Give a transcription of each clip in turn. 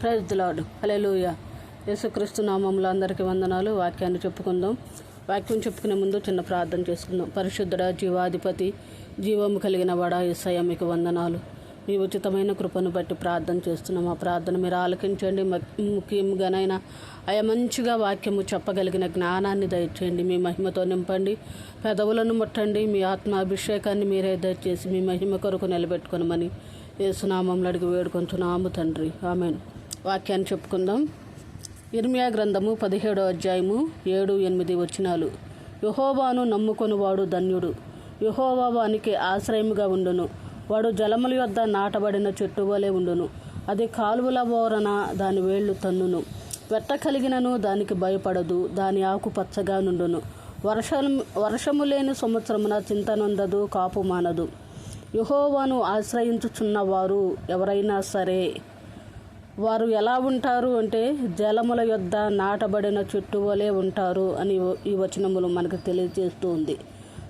Praise lord hallelujah యేసుక్రీస్తు నామంలో అందరికీ వందనాలు. వాక్యాన్ని చెప్పుకుందాం. వాక్యం చెప్పుకునే ముందు చిన్న ప్రార్థన చేసుకుందాం. పరిశుద్ధుడ జీవాధిపతి జీవము కలిగిన వడ ఎస్ఐ మీకు వందనాలు. మీ ఉచితమైన కృపను బట్టి ప్రార్థన చేస్తున్నాం. ఆ ప్రార్థన మీరు ఆలకించండి. ముఖ్యంగానైనా ఆయా మంచిగా వాక్యము చెప్పగలిగిన జ్ఞానాన్ని దయచేయండి. మీ మహిమతో నింపండి. పెదవులను ముట్టండి. మీ ఆత్మాభిషేకాన్ని మీరే దయచేసి మీ మహిమ కొరకు నిలబెట్టుకొనమని ఏసునామంలో అడిగి వేడుకొంచున్నాము తండ్రి. ఆమెను. వాక్యాన్ని చెప్పుకుందాం. ఇర్మియా గ్రంథము పదిహేడో అధ్యాయము ఏడు ఎనిమిది వచనాలు. యహోవాను నమ్ముకొనివాడు ధన్యుడు. యహోవా వానికి ఆశ్రయముగా ఉండును. వాడు జలముల యొద్ద నాటబడిన చెట్టు వలె ఉండును. అది కాలువల బోరన దాని వేళ్ళు తన్నును. వెట్ట కలిగినను దానికి భయపడదు. దాని ఆకు పచ్చగా నుండును. వర్షం వర్షము లేని సంవత్సరమున చింతనొందదు కాపు మానదు. యహోవాను ఆశ్రయించుచున్నవారు ఎవరైనా సరే వారు ఎలా ఉంటారు అంటే జలముల యొద్ద నాటబడిన చెట్టు వలె ఉంటారు అని ఈ వచనములు మనకు తెలియజేస్తూ ఉంది.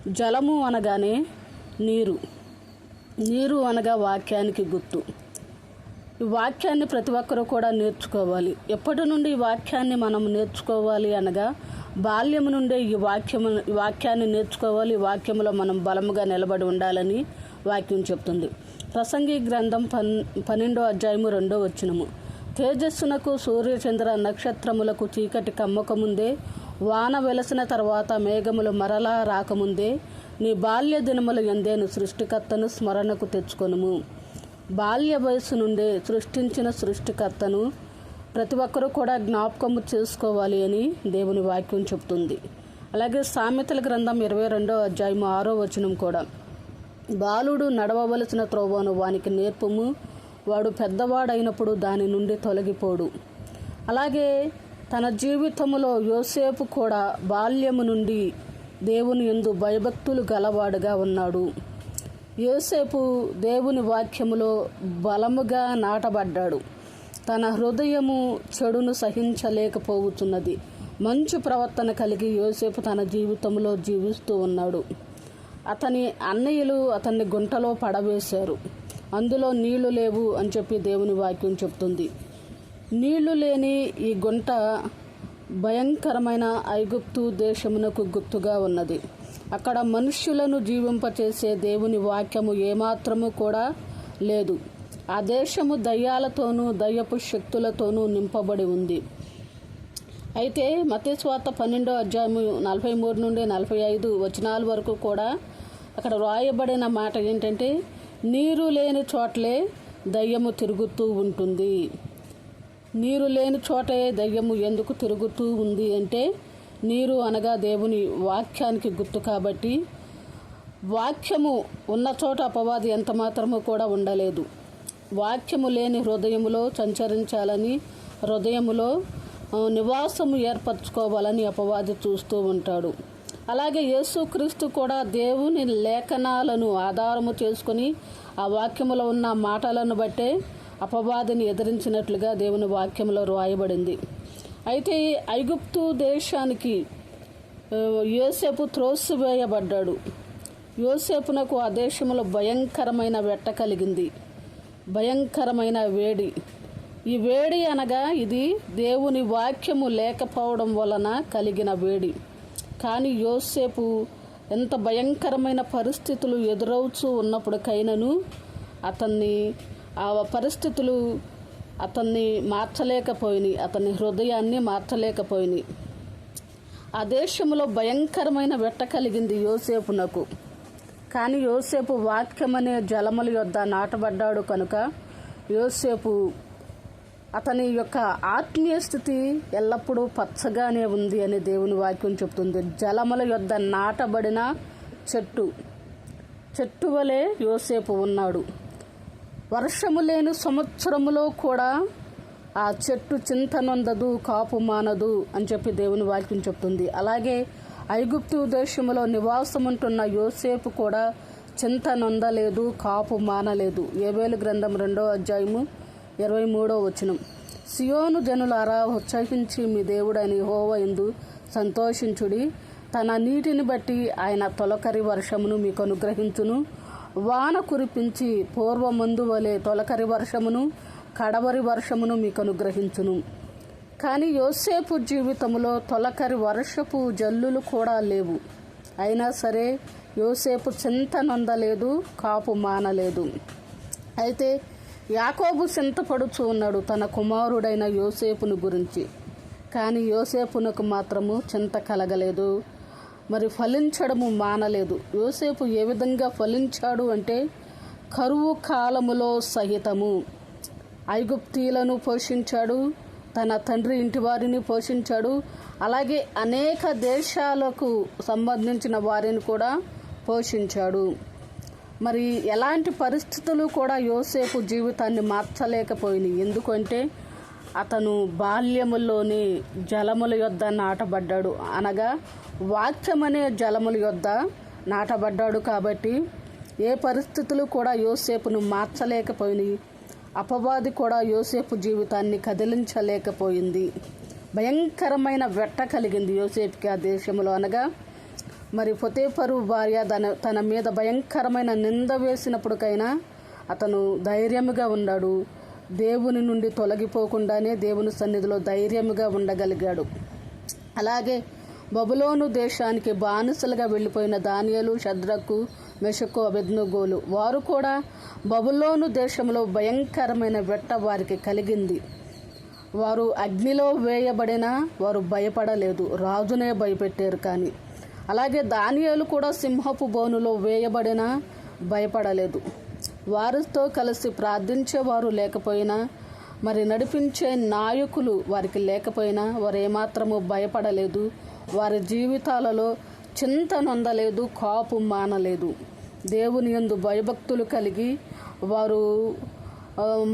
జలము అనగానే నీరు. నీరు అనగా వాక్యానికి గుర్తు. ఈ వాక్యాన్ని ప్రతి ఒక్కరూ కూడా నేర్చుకోవాలి. ఎప్పటి నుండి ఈ వాక్యాన్ని మనం నేర్చుకోవాలి అనగా బాల్యము నుండే ఈ వాక్యము ఈ వాక్యాన్ని నేర్చుకోవాలి. ఈ వాక్యములో మనం బలముగా నిలబడి ఉండాలని వాక్యం చెప్తుంది. ప్రసంగి గ్రంథం పన్ పన్నెండో అధ్యాయము రెండో వచ్చినము తేజస్సునకు సూర్యచంద్ర నక్షత్రములకు చీకటి కమ్మకముందే వాన వెలసిన తర్వాత మేఘములు మరలా రాకముందే నీ బాల్య దినముల ఎందేను సృష్టికర్తను స్మరణకు తెచ్చుకొనుము. బాల్య వయసు నుండే సృష్టించిన సృష్టికర్తను ప్రతి ఒక్కరూ కూడా జ్ఞాపకము చేసుకోవాలి అని దేవుని వాక్యం చెప్తుంది అలాగే సామెతల గ్రంథం ఇరవై రెండో అధ్యాయము ఆరో వచనం కూడా. బాలుడు నడవవలసిన త్రోవను వానికి నేర్పము. వాడు పెద్దవాడైనప్పుడు దాని నుండి తొలగిపోడు. అలాగే తన జీవితంలో యోసేపు కూడా బాల్యము నుండి దేవుని ఎందు భయభక్తులు గలవాడుగా ఉన్నాడు. యోసేపు దేవుని వాక్యములో బలముగా నాటబడ్డాడు. తన హృదయము చెడును సహించలేకపోతున్నది. మంచు ప్రవర్తన కలిగి యోసేపు తన జీవితంలో జీవిస్తూ ఉన్నాడు. అతని అన్నయ్యలు అతన్ని గుంటలో పడవేశారు. అందులో నీళ్ళు లేవు అని చెప్పి దేవుని వాక్యం చెప్తుంది. నీళ్ళు లేని ఈ గుంట భయంకరమైన ఐగుప్తు దేశమునకు గుర్తుగా ఉన్నది. అక్కడ మనుష్యులను జీవింపచేసే దేవుని వాక్యము ఏమాత్రము కూడా లేదు. ఆ దేశము దయ్యాలతోనూ దయ్యపు శక్తులతోనూ నింపబడి ఉంది. అయితే మతేశ్వార్త పన్నెండో అధ్యాయము నలభై మూడు నుండి నలభై ఐదు వచనాల వరకు కూడా అక్కడ వ్రాయబడిన మాట ఏంటంటే నీరు లేని చోట్లే దయ్యము తిరుగుతూ ఉంటుంది. నీరు లేని చోటే దయ్యము ఎందుకు తిరుగుతూ ఉంది అంటే నీరు అనగా దేవుని వాక్యానికి గుర్తు కాబట్టి వాక్యము ఉన్న చోట అపవాది ఎంత మాత్రము కూడా ఉండలేదు. వాక్యము లేని హృదయములో సంచరించాలని హృదయములో నివాసము ఏర్పరచుకోవాలని అపవాది చూస్తూ ఉంటాడు. అలాగే యేసుక్రీస్తు కూడా దేవుని లేఖనాలను ఆధారము చేసుకుని ఆ వాక్యములో ఉన్న మాటలను బట్టే అపవాదిని ఎదిరించినట్లుగా దేవుని వాక్యంలో రాయబడింది. అయితే ఈ ఐగుప్తు దేశానికి ఆ, యోసేపు త్రోసివేయబడ్డాడు. యోసేపునకు ఆ దేశంలో భయంకరమైన వెట్ట కలిగింది. భయంకరమైన వేడి. ఈ వేడి అనగా ఇది దేవుని వాక్యము లేకపోవడం వలన కలిగిన వేడి. కానీ యోసేపు ఎంత భయంకరమైన పరిస్థితులు ఎదురవుతూ ఉన్నప్పటికైనను అతన్ని ఆ పరిస్థితులు అతన్ని మార్చలేకపోయినాయి అతని హృదయాన్ని మార్చలేకపోయినాయి. ఆ దేశంలో భయంకరమైన వెట్ట కలిగింది యోసేపునకు. కానీ యోసేపు వాక్యమనే జలముల యొద్ద నాటబడ్డాడు కనుక యోసేపు అతని యొక్క ఆత్మీయ స్థితి ఎల్లప్పుడూ పచ్చగానే ఉంది అని దేవుని వాక్యం చెప్తుంది. జలముల యొద్ద నాటబడిన చెట్టు. చెట్టు వలె యోసేపు ఉన్నాడు. వర్షము లేని సంవత్సరములో కూడా ఆ చెట్టు చింతనొందదు కాపు మానదు అని చెప్పి దేవుని వాక్యం చెప్తుంది. అలాగే ఐగుప్తు దేశంలో నివాసముంటున్న యోసేపు కూడా చింత నొందలేదు కాపు మానలేదు. ఏవేలు గ్రంథం రెండో అధ్యాయము ఇరవై మూడో వచనం. సియోను జనులారా ఉత్సహించి మీ దేవుడైన హోవ ఎందు సంతోషించుడి. తన నీటిని బట్టి ఆయన తొలకరి వర్షమును మీకు అనుగ్రహించును. వాన కురిపించి పూర్వమందు వలె తొలకరి వర్షమును కడవరి వర్షమును మీకు అనుగ్రహించును. కానీ యోసేపు జీవితంలో తొలకరి వర్షపు జల్లులు కూడా లేవు. అయినా సరే యోసేపు చింత నొందలేదు కాపు మానలేదు. అయితే యాకోబు చింతపడుచు ఉన్నాడు తన కుమారుడైన యోసేపును గురించి. కానీ యోసేపునకు మాత్రము చింత కలగలేదు మరి ఫలించడము మానలేదు. యోసేపు ఏ విధంగా ఫలించాడు అంటే కరువు కాలములో సహితము. ఐగుప్తీలను పోషించాడు తన తండ్రి ఇంటి వారిని పోషించాడు అలాగే అనేక దేశాలకు సంబంధించిన వారిని కూడా పోషించాడు. మరి ఎలాంటి పరిస్థితులు కూడా యోసేపు జీవితాన్ని మార్చలేకపోయినాయి ఎందుకంటే అతను బాల్యములోని జలముల యొద్ద నాటబడ్డాడు. అనగా వాక్యమనే జలముల యొద్ద నాటబడ్డాడు కాబట్టి ఏ పరిస్థితులు కూడా యోసేపును మార్చలేకపోయినాయి అపవాది కూడా యోసేపు జీవితాన్ని కదిలించలేకపోయింది. భయంకరమైన వెట్ట కలిగింది యోసేపుకి ఆ దేశంలో అనగా మరి ఫొతేపరు భార్య తన తన మీద భయంకరమైన నింద వేసినప్పటికైనా అతను ధైర్యముగా ఉన్నాడు దేవుని నుండి తొలగిపోకుండానే దేవుని సన్నిధిలో ధైర్యముగా ఉండగలిగాడు. అలాగే బబులోను దేశానికి బానిసలుగా వెళ్ళిపోయిన దానియలు షద్రకు మెషకు అభిజ్ఞగోలు వారు కూడా బబులోను దేశంలో భయంకరమైన వెట్ట వారికి కలిగింది. వారు అగ్నిలో వేయబడిన వారు భయపడలేదు. రాజునే భయపెట్టారు కానీ అలాగే దానియాలు కూడా సింహపు బోనులో వేయబడిన భయపడలేదు. వారితో కలిసి ప్రార్థించేవారు లేకపోయినా మరి నడిపించే నాయకులు వారికి లేకపోయినా వారు ఏమాత్రము భయపడలేదు. వారి జీవితాలలో చింత నొందలేదు కాపు మానలేదు. దేవుని యందు భయభక్తులు కలిగి వారు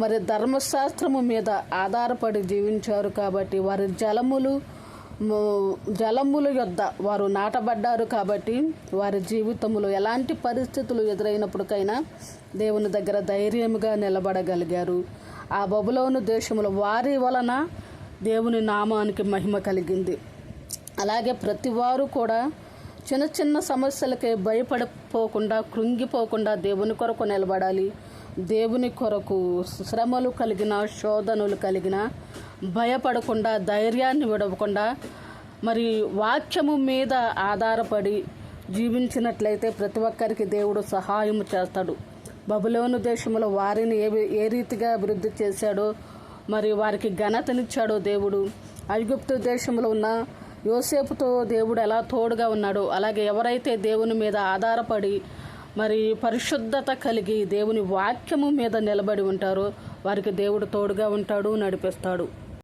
మరి ధర్మశాస్త్రము మీద ఆధారపడి జీవించారు కాబట్టి వారి జలములు జలముల యొద్ద వారు నాటబడ్డారు కాబట్టి వారి జీవితంలో ఎలాంటి పరిస్థితులు ఎదురైనప్పటికైనా దేవుని దగ్గర ధైర్యముగా నిలబడగలిగారు. ఆ బబులోను దేశంలో వారి వలన దేవుని నామానికి మహిమ కలిగింది. అలాగే ప్రతి వారు కూడా చిన్న చిన్న సమస్యలకే భయపడిపోకుండా కృంగిపోకుండా దేవుని కొరకు నిలబడాలి. దేవుని కొరకు శ్రమలు కలిగిన శోధనలు కలిగిన భయపడకుండా ధైర్యాన్ని విడవకుండా మరి వాక్యము మీద ఆధారపడి జీవించినట్లయితే ప్రతి ఒక్కరికి దేవుడు సహాయం చేస్తాడు. బబులోను దేశంలో వారిని ఏ ఏ రీతిగా అభివృద్ధి చేశాడో మరి వారికి ఘనతనిచ్చాడో దేవుడు. ఐగుప్తు దేశంలో ఉన్న యోసేపుతో దేవుడు ఎలా తోడుగా ఉన్నాడో అలాగే ఎవరైతే దేవుని మీద ఆధారపడి మరి పరిశుద్ధత కలిగి దేవుని వాక్యము మీద నిలబడి ఉంటారో వారికి దేవుడు తోడుగా ఉంటాడు నడిపిస్తాడు.